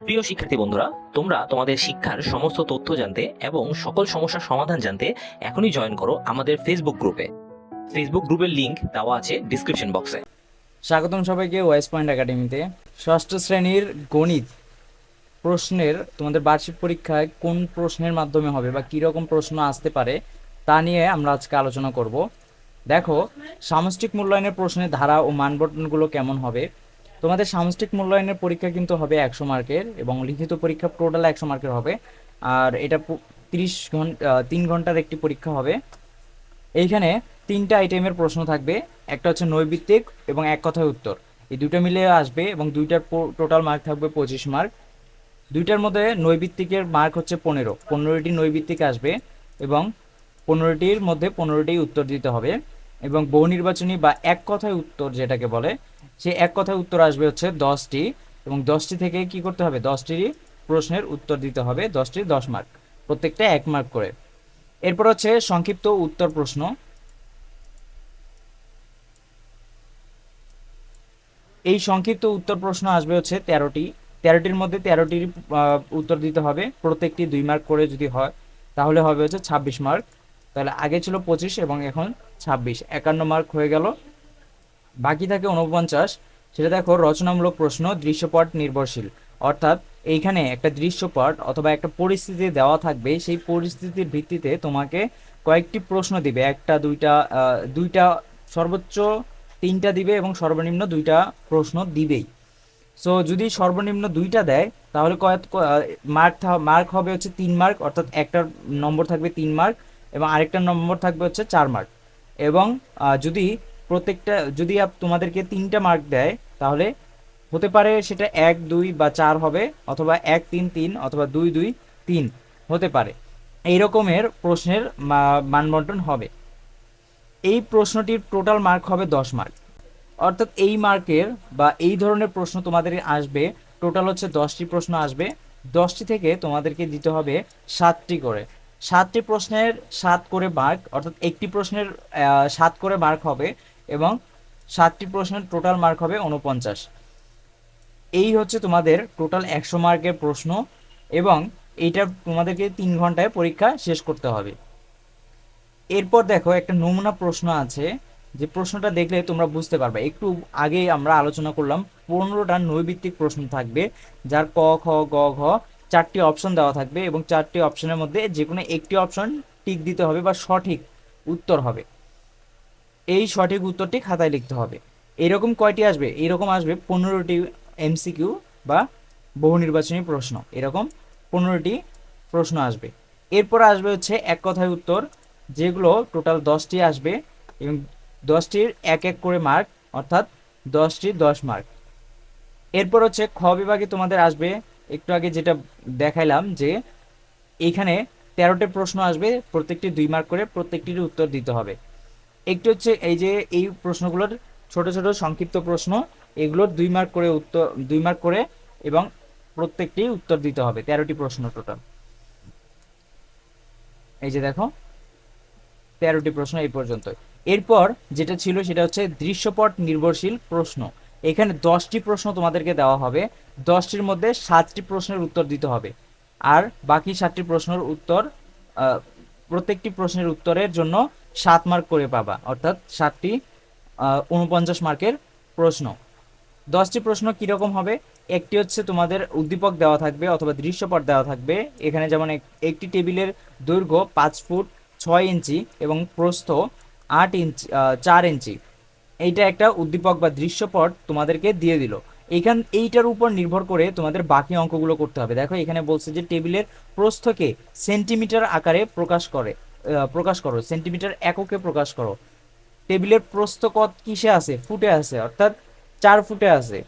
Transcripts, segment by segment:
প্রিয় শিক্ষার্থী বন্ধুরা, তোমরা তোমাদের শিক্ষার সমস্ত তথ্য জানতে এবং সকল সমস্যার সমাধান জানতে এখনই জয়েন করো আমাদের ফেসবুক গ্রুপে ফেসবুক গ্রুপের লিংক দেওয়া আছে ডিসক্রিপশন বক্সে স্বাগতম সবাইকে ওয়েস্ট পয়েন্ট একাডেমিতে ষষ্ঠ শ্রেণির গণিত প্রশ্নের তোমাদের বার্ষিক পরীক্ষায় কোন প্রশ্নের মাধ্যমে হবে বা কী রকম প্রশ্ন আসতে পারে তা নিয়ে আমরা আজকে আলোচনা করব। দেখো, সামষ্টিক মূল্যায়নের প্রশ্নের ধারা ও মানবন্টনগুলো কেমন হবে? তোমাদের সামষ্টিক মূল্যায়নের পরীক্ষা কিন্তু হবে একশো মার্কের এবং লিখিত পরীক্ষা টোটাল একশো মার্কের হবে। আর এটা তিরিশ ঘণ্টা তিন ঘণ্টার একটি পরীক্ষা হবে। এইখানে তিনটা আইটেমের প্রশ্ন থাকবে। একটা হচ্ছে নৈবিত্তিক এবং এক কথায় উত্তর। এই দুটো মিলে আসবে এবং দুইটার টোটাল মার্ক থাকবে পঁচিশ মার্ক। দুইটার মধ্যে নৈবিত্তিকের মার্ক হচ্ছে পনেরো। পনেরোটি নৈবিত্তিক আসবে এবং পনেরোটির মধ্যে পনেরোটি উত্তর দিতে হবে এবং বহু নির্বাচনী বা এক কথায় উত্তর যেটাকে বলে সেই এক কথায় উত্তর আসবে হচ্ছে দশটি এবং দশটি থেকে কি করতে হবে? দশটিরই প্রশ্নের উত্তর দিতে হবে, দশটির দশ মার্ক প্রত্যেকটা এক মার্ক করে। এরপর হচ্ছে সংক্ষিপ্ত উত্তর প্রশ্ন। এই সংক্ষিপ্ত উত্তর প্রশ্ন আসবে হচ্ছে তেরোটি। তেরোটির মধ্যে তেরোটির উত্তর দিতে হবে, প্রত্যেকটি দুই মার্ক করে যদি হয়, তাহলে হবে হচ্ছে ছাব্বিশ মার্ক তাহলে আগে ছিল পঁচিশ এবং এখন ছাব্বিশ। একান্ন মার্ক হয়ে গেল। বাকি থাকে উনপঞ্চাশ সেটা দেখো রচনামূলক প্রশ্ন, দৃশ্যপট নির্ভরশীল। অর্থাৎ এইখানে একটা দৃশ্যপট অথবা একটা পরিস্থিতি দেওয়া থাকবে, সেই পরিস্থিতির ভিত্তিতে তোমাকে কয়েকটি প্রশ্ন দিবে। একটা, দুইটা দুইটা সর্বোচ্চ তিনটা দিবে এবং সর্বনিম্ন দুইটা প্রশ্ন দিবেই। সো যদি সর্বনিম্ন দুইটা দেয়, তাহলে কয়েক মার্ক মার্ক হবে হচ্ছে তিন মার্ক অর্থাৎ একটার নম্বর থাকবে তিন মার্ক এবং আরেকটার নম্বর থাকবে হচ্ছে চার মার্ক এবং যদি প্রত্যেকটা, যদি তোমাদেরকে তিনটা মার্ক দেয়, তাহলে হতে পারে সেটা এক, দুই বা চার হবে, অথবা এক, তিন তিন, অথবা দুই দুই, তিন হতে পারে। এই রকমের প্রশ্নের মানবন্টন হবে। এই প্রশ্নটির টোটাল মার্ক হবে দশ মার্ক অর্থাৎ এই মার্কের বা এই ধরনের প্রশ্ন তোমাদের আসবে টোটাল হচ্ছে দশটি প্রশ্ন আসবে। দশটি থেকে তোমাদেরকে দিতে হবে সাতটি করে। সাতটি প্রশ্নের সাত করে মার্ক অর্থাৎ একটি প্রশ্নের সাত করে মার্ক হবে। এবং সাতটি প্রশ্নের টোটাল মার্ক হবে উনপঞ্চাশ এই হচ্ছে তোমাদের টোটাল একশো মার্কের প্রশ্ন এবং এইটা তোমাদেরকে তিন ঘন্টায় পরীক্ষা শেষ করতে হবে। এরপর দেখো একটা নমুনা প্রশ্ন আছে, যে প্রশ্নটা দেখলে তোমরা বুঝতে পারবে। একটু আগে আমরা আলোচনা করলাম, পনেরোটা নৈবিত্তিক প্রশ্ন থাকবে, যার ক, খ, গ, ঘ চারটি অপশন দেওয়া থাকবে এবং চারটি অপশনের মধ্যে যে কোনো একটি অপশন টিক দিতে হবে বা সঠিক উত্তর হবে। এই সঠিক উত্তরটি খাতায় লিখতে হবে। এরকম কয়টি আসবে? এরকম আসবে পনেরোটি এমসিকিউ বা বহু নির্বাচনী প্রশ্ন। এরকম পনেরোটি প্রশ্ন আসবে। এরপর আসবে হচ্ছে এক কথায় উত্তর, যেগুলো টোটাল দশটি আসবে এবং দশটির এক এক করে মার্ক অর্থাৎ দশটির দশ মার্ক এরপর হচ্ছে খ বিভাগে তোমাদের আসবে, একটু আগে যেটা দেখাইলাম যে এইখানে তেরোটি প্রশ্ন আসবে, প্রত্যেকটি দুই মার্ক করে প্রত্যেকটির উত্তর দিতে হবে। একটি হচ্ছে এই যে, এই প্রশ্নগুলোর ছোট ছোট সংক্ষিপ্ত প্রশ্ন, এগুলোর দুই মার্ক করে উত্তর, দুই মার্ক করে এবং প্রত্যেকটি উত্তর দিতে হবে, তেরোটি প্রশ্ন টোটাল এই যে দেখো, তেরোটি প্রশ্ন এই পর্যন্ত এরপর যেটা ছিল সেটা হচ্ছে দৃশ্যপট নির্ভরশীল প্রশ্ন। এখানে দশটি প্রশ্ন তোমাদেরকে দেওয়া হবে, দশটির মধ্যে সাতটি প্রশ্নের উত্তর দিতে হবে। আর বাকি সাতটি প্রশ্নের উত্তর প্রত্যেকটি প্রশ্নের উত্তরের জন্য সাত মার্ক করে পাবা। অর্থাৎ সাতটি উনপঞ্চাশ মার্কের প্রশ্ন। দশটি প্রশ্ন কীরকম হবে? একটি হচ্ছে তোমাদের উদ্দীপক দেওয়া থাকবে অথবা দৃশ্যপট দেওয়া থাকবে। এখানে যেমন এক- একটি টেবিলের দৈর্ঘ্য পাঁচ ফুট ছয় ইঞ্চি এবং প্রস্থ আট ইঞ্চি চার ইঞ্চি। এইটা একটা উদ্দীপক বা দৃশ্যপট তোমাদেরকে দিয়ে দিল। এইখান, এইটার উপর নির্ভর করে তোমাদের বাকি অঙ্কগুলো করতে হবে। দেখো, এখানে বলছে যে টেবিলের প্রস্থকে সেন্টিমিটার আকারে প্রকাশ করে প্রকাশ করো, সেন্টিমিটার এককে প্রকাশ করো। টেবিলের প্রস্থ কত, কিসে আছে? ফুটে আছে, অর্থাৎ চার ফুটে আছে।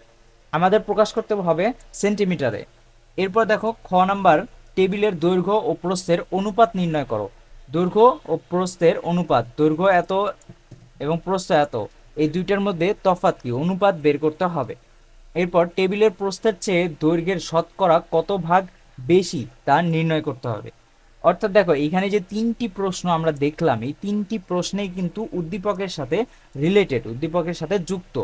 আমাদের প্রকাশ করতে হবে সেন্টিমিটারে। এরপর দেখো, খ নাম্বার, টেবিলের দৈর্ঘ্য ও প্রস্থের অনুপাত নির্ণয় করো। দৈর্ঘ্য ও প্রস্থের অনুপাত, দৈর্ঘ্য এত এবং প্রস্থ এত, এই দুইটার মধ্যে তফাৎ কি? অনুপাত বের করতে হবে। এরপর টেবিলের প্রস্থের চেয়ে দৈর্ঘ্যের শতকরা কত ভাগ বেশি তা নির্ণয় করতে হবে। অর্থাৎ দেখো, এখানে যে তিনটি প্রশ্ন আমরা দেখলাম, এই তিনটি প্রশ্নেই কিন্তু উদ্দীপকের সাথে রিলেটেড উদ্দীপকের সাথে যুক্ত।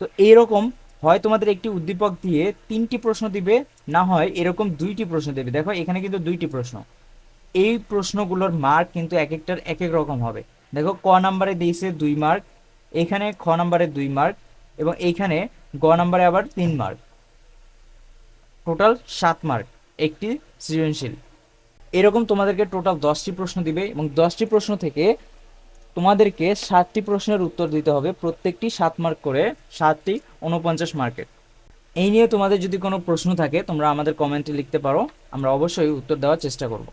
তো এইরকম হয় তোমাদের একটি উদ্দীপক দিয়ে তিনটি প্রশ্ন দিবে, না হয় এরকম দুইটি প্রশ্ন দেবে। দেখো, এখানে কিন্তু দুইটি প্রশ্ন। এই প্রশ্নগুলোর মার্ক কিন্তু এক একটার এক এক রকম হবে। দেখো, ক নাম্বারে দিয়েছে দুই মার্ক এখানে খ নাম্বারে দুই মার্ক এবং এইখানে গ নাম্বারে আবার তিন মার্ক টোটাল সাত মার্ক একটি সৃজনশীল। এরকম তোমাদেরকে টোটাল দশটি প্রশ্ন দিবে এবং দশটি প্রশ্ন থেকে তোমাদেরকে সাতটি প্রশ্নের উত্তর দিতে হবে প্রত্যেকটি সাত মার্ক করে সাতটি উনপঞ্চাশ মার্কের এই নিয়ে তোমাদের যদি কোনো প্রশ্ন থাকে তোমরা আমাদের কমেন্টে লিখতে পারো, আমরা অবশ্যই উত্তর দেওয়ার চেষ্টা করব।